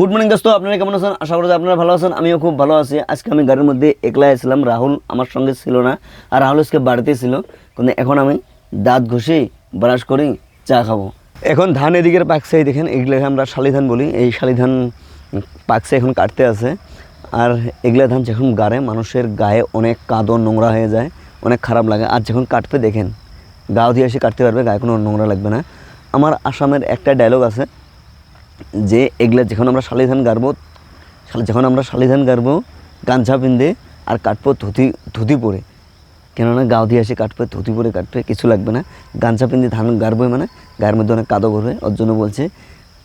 Good morning দোস্ত। আপনারা কেমন আছেন? আশা করি আপনারা ভালো আছেন। আমিও খুব ভালো আছি। আজকে আমি গাড়ির মধ্যে একলা এসেছিলাম রাহুল আমার সঙ্গে ছিল না। আর রাহুল আজকে বাড়িতে ছিল। কিন্তু এখন আমি দাঁত ঘষে ব্রাশ করি চা খাব। এখন ধান এদিকের পাকছে। এই দেখেন এগুলোকে আমরা শালি ধান বলি। এই শালি ধান পাকছে, এখন কাটতে আছে। আর এগুলা ধান যখন গাড়ে, মানুষের গায়ে অনেক কাদর নোংরা হয়ে যায়। অনেক খারাপ লাগে। আর যখন কাটবে দেখেন, গাও দিয়ে এসে কাটতে পারবে, গায়ে কোনো নোংরা লাগবে না। আমার আসামের একটা ডায়লগ আছে। যে এগুলা যখন আমরা শালি ধান গাড়বো যখন আমরা শালি ধান গাড়বো গাঞ্ছা পিন্দে আর কাটবো ধুতি ধুতি পরে। কেননা গাও দিয়ে আসে কাটবে ধুতি পরে কাটবে কিছু লাগবে না। গাঞ্ছা পিন্দি ধান গাড়বো মানে গায়ের মধ্যে অনেক কাদো করবে ওর জন্য বলছে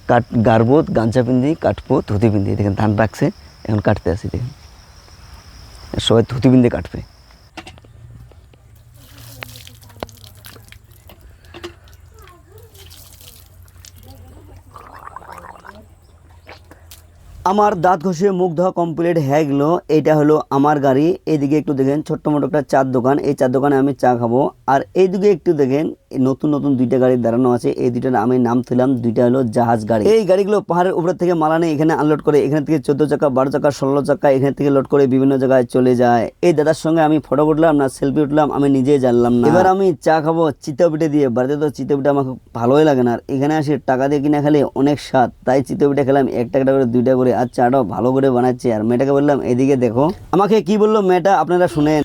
কাট গাড়বো গাঞ্ছা পিন্দি কাটবো ধুতি পিন্দি। দেখেন ধান রাখছে, এখন কাটতে আসি, দেখেন। সবাই ধুতি পিন্দে কাটবে। আমার দাঁত ঘষে মুখ ধোয়া কমপ্লিট হয়ে গেল। এইটা হলো আমার গাড়ি। এইদিকে একটু দেখেন, ছোট্ট মোটো একটা চার দোকান। এই চার দোকানে আমি চা খাব। আর এইদিকে একটু দেখেন নতুন নতুন দুইটা গাড়ি দাঁড়ানো আছে। এই দুইটার আমি নাম দিলাম, দুইটা হলো জাহাজ গাড়ি। এই গাড়িগুলো পাহাড়ের উপর থেকে মালা নিয়ে এখানে আনলোড করে, এখান থেকে চোদ্দ চাকা, বারো চাকা, ষোলো চাকা, এখান থেকে লোড করে বিভিন্ন জায়গায় চলে যায়। এই দাদার সঙ্গে আমি ফটো উঠলাম না সেলফি উঠলাম, আমি নিজেই জানলাম না। এবার আমি চা খাব চিতা পিঠে দিয়ে। বাড়িতে তো চিতা পিঠে আমাকে ভালোই লাগে না। আর এখানে আসে টাকা দিয়ে কিনে খেলে অনেক স্বাদ। তাই চিতা পিঠে খেলাম একটা একটা করে, দুইটা করে। আর চাটাও ভালো করে বানাচ্ছে। আর মেয়েটাকে বললাম, এদিকে দেখো। আমাকে কি বলল মেয়েটা? আপনারা শুনেন।